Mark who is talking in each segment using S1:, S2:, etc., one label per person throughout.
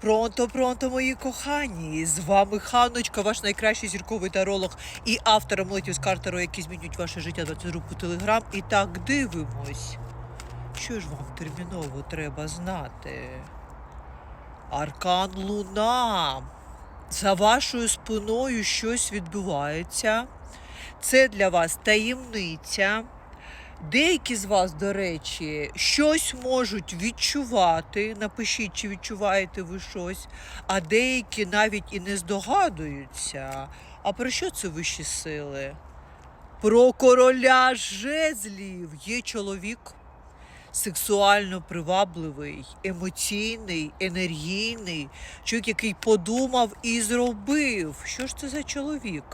S1: Пронто, пронто, мої кохані! З вами Ханочка, ваш найкращий зірковий таролог і автор амулетів з картеру, які змінюють ваше життя 20 групу Телеграм. І так дивимось. Що ж вам терміново треба знати? Аркан Луна. За вашою спиною щось відбувається. Це для вас таємниця. Деякі з вас, до речі, щось можуть відчувати. Напишіть, чи відчуваєте ви щось, а деякі навіть і не здогадуються. А про що це вищі сили? Про короля жезлів є чоловік. Сексуально привабливий, емоційний, енергійний, чоловік, який подумав і зробив. Що ж це за чоловік?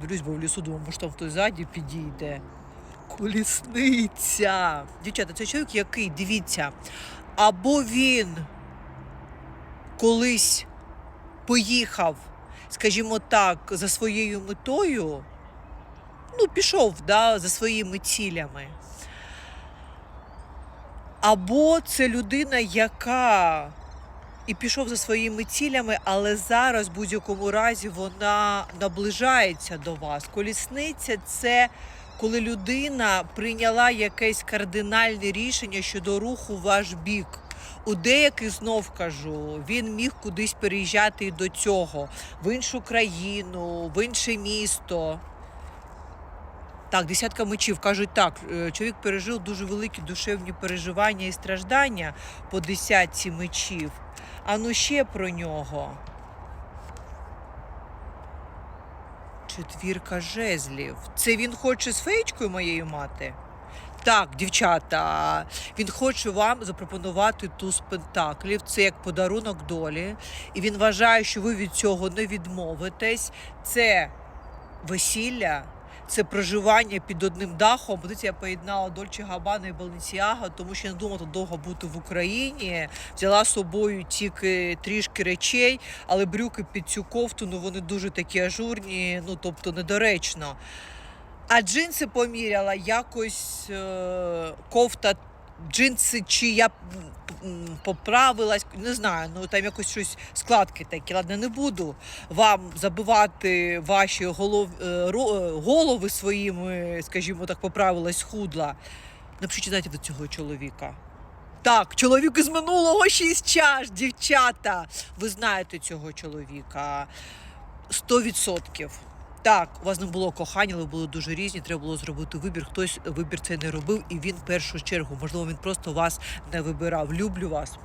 S1: Дивлюсь, бо в лісу думаю, може там хтось ззаді підійде. Колісниця. Дівчата, це чоловік, який, дивіться, або він колись поїхав, скажімо так, за своєю метою, ну, пішов да, за своїми цілями. Або це людина, яка і пішов за своїми цілями, але зараз, в будь-якому разі, вона наближається до вас. Колісниця це коли людина прийняла якесь кардинальне рішення щодо руху в ваш бік. У деяких знов кажу, він міг кудись переїжджати до цього, в іншу країну, в інше місто. Так, десятка мечів кажуть так. е, Чоловік пережив дуже великі душевні переживання і страждання по десятці мечів. А ну ще про нього. Четвірка жезлів. Це він хоче з феєчкою моєю мати? Так, дівчата, він хоче вам запропонувати туз пентаклів. Це як подарунок долі. І він вважає, що ви від цього не відмовитесь. Це весілля, це проживання під одним дахом. Подивіться, я поєднала Дольче Габана і Баленсіага, тому що я не думала довго бути в Україні. Взяла з собою тільки трішки речей, але брюки під цю кофту, ну вони дуже такі ажурні, ну тобто недоречно. А джинси поміряла якось е, кофта. Джинси, чи я поправилась, не знаю, ну там якось щось складки такі. Ладно, не буду вам забивати ваші голов, е, е, голови своїми, скажімо так, поправилась, худла. Напишіть, знаєте, до цього чоловіка. Так, чоловік із минулого шість чаш, дівчата. Ви знаєте цього чоловіка. Сто відсотків. Так, у вас не було кохання, але були дуже різні. Треба було зробити вибір. Хтось вибір цей не робив, і він в першу чергу, можливо, він просто вас не вибирав. Люблю вас.